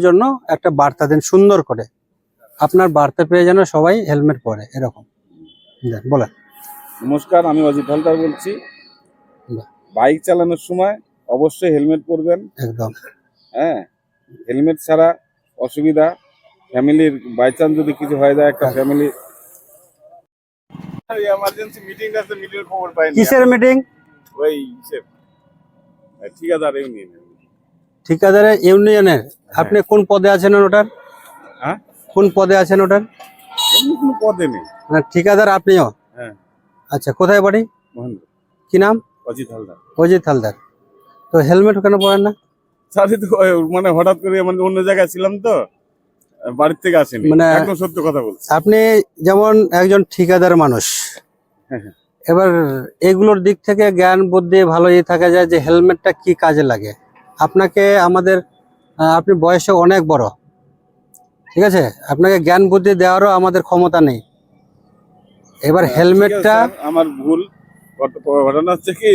জন্য একটা বার্তা দিন সুন্দর করে। আপনার বার্তা পেয়ে যেন সবাই হেলমেট পরে এরকম। বলেন। নমস্কার আমি অজিত হালদার বলছি। বাইক চালানোর সময় অবশ্যই হেলমেট পরবেন। একদম। হ্যাঁ হেলমেট ছাড়া অসুবিধা। ফ্যামিলির বাই চান্স যদি কিছু হয়ে যায় একটা ফ্যামিলি এমার্জেন্সি মিটিং আছে মিটিং খবর পাইনি। কিসের মিটিং ওই ইসে ঠিকাদার ইউনিয়ন ঠিকাদারের ইউনিয়নের। আপনি কোন পদে আছেন ওটার? হ্যাঁ? কোন পদে আছেন ওটার? পদে নেই। ঠিকাদার আপনিও? হ্যাঁ। আচ্ছা কোথায় বাড়ি? কি নাম? অজিত হালদার। অজিত হালদার। তো হেলমেট কেন পরেন না? সারি তো মানে হঠাৎ করে মানে অন্য জায়গায় ছিলাম তো বাড়ির থেকে আসেনি। মানে- একদম সত্য কথা বলছি। আপনি যেমন একজন ঠিকাদার মানুষ হ্যাঁ, হ্যাঁ। এবার এগুলোর দিক থেকে জ্ঞান বুদ্ধি ভালো ইয়ে থাকা যায় যে হেলমেটটা কি কাজে লাগে। আপনাকে আমাদের আপনি বয়সে অনেক বড়। ঠিক আছে? আপনাকে জ্ঞান বুদ্ধি দেওয়ারও আমাদের ক্ষমতা নেই। এবার হেলমেটটা আমার ভুল ঘটনা হচ্ছে কি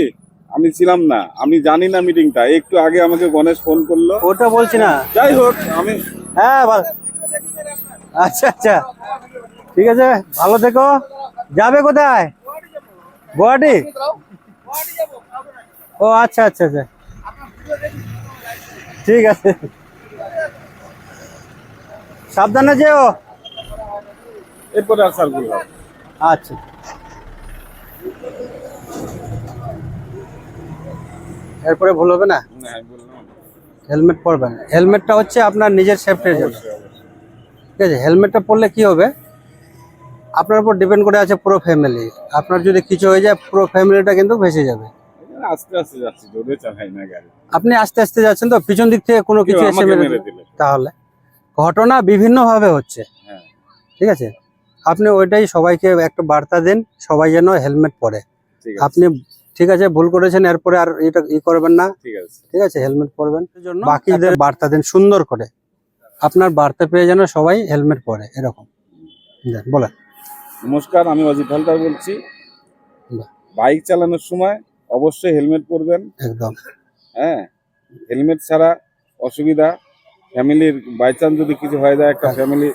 আমি ছিলাম না। আমি জানি না মিটিংটা একটু আগে আমাকে গণেশ ফোন করল। ওটা বলছি না। যাই হোক আমি হ্যাঁ ভালো আচ্ছা আচ্ছা। ঠিক আছে ভালো থেকো। যাবে কোথায়? গুয়াহাটি? ও আচ্ছা আচ্ছা আচ্ছা। ঠিক আছে। সাবধানে যেও। এরপরে আর স্যার আচ্ছা। এরপরে ভুল হবে না? হেলমেট পরবেন হেলমেটটা হচ্ছে আপনার নিজের সেফটির জন্য। ঠিক আছে হেলমেটটা পরলে কি হবে? আপনার উপর ডিপেন্ড করে আছে পুরো ফ্যামিলি আপনার যদি কিছু হয়ে যায় পুরো ফ্যামিলিটা কিন্তু ভেসে যাবে। আস্তে আস্তে যাচ্ছি জোরে চালাই না গাড়ি। আপনি আস্তে আস্তে যাচ্ছেন তো পিছন দিক থেকে কোনো কিছু এসে মেরে দিল। তাহলে ঘটনা বিভিন্ন ভাবে হচ্ছে। হ্যাঁ। ঠিক আছে? আপনি ওইটাই সবাইকে একটা বার্তা দেন সবাই যেন হেলমেট পরে। আপনি ঠিক আছে ভুল করেছেন এরপরে আর এটা ই করবেন না। ঠিক আছে। ঠিক আছে হেলমেট পরবেন। জন্য বাকিদের বার্তা দেন সুন্দর করে। আপনার বার্তা পেয়ে যেন সবাই হেলমেট পরে এরকম। দেন, বলেন। নমস্কার আমি অজিত হালদার বলছি। বাহ। বাইক চালানোর সময় অবশ্যই হেলমেট পরবেন। একদম। হ্যাঁ হেলমেট ছাড়া অসুবিধা। ফ্যামিলির বাই চান্স যদি কিছু হয়ে যায় একটা ফ্যামিলি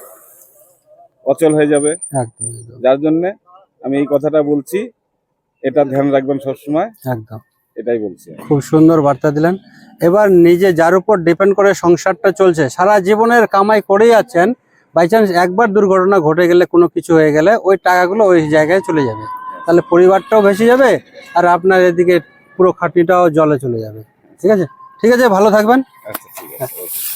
অচল হয়ে যাবে। যার জন্যে আমি এই কথাটা বলছি এটা ধ্যান রাখবেন সবসময়। একদম। এটাই বলছি খুব সুন্দর বার্তা দিলেন। এবার নিজে যার উপর ডিপেন্ড করে সংসারটা চলছে সারা জীবনের কামাই করেই আছেন বাই চান্স একবার দুর্ঘটনা ঘটে গেলে কোনো কিছু হয়ে গেলে ওই টাকাগুলো ওই জায়গায় চলে যাবে। তাহলে পরিবারটাও ভেসে যাবে আর আপনার এদিকে পুরো খাটনিটাও জলে চলে যাবে। ঠিক আছে? ঠিক আছে ভালো থাকবেন। আচ্ছা ঠিক আছে okay.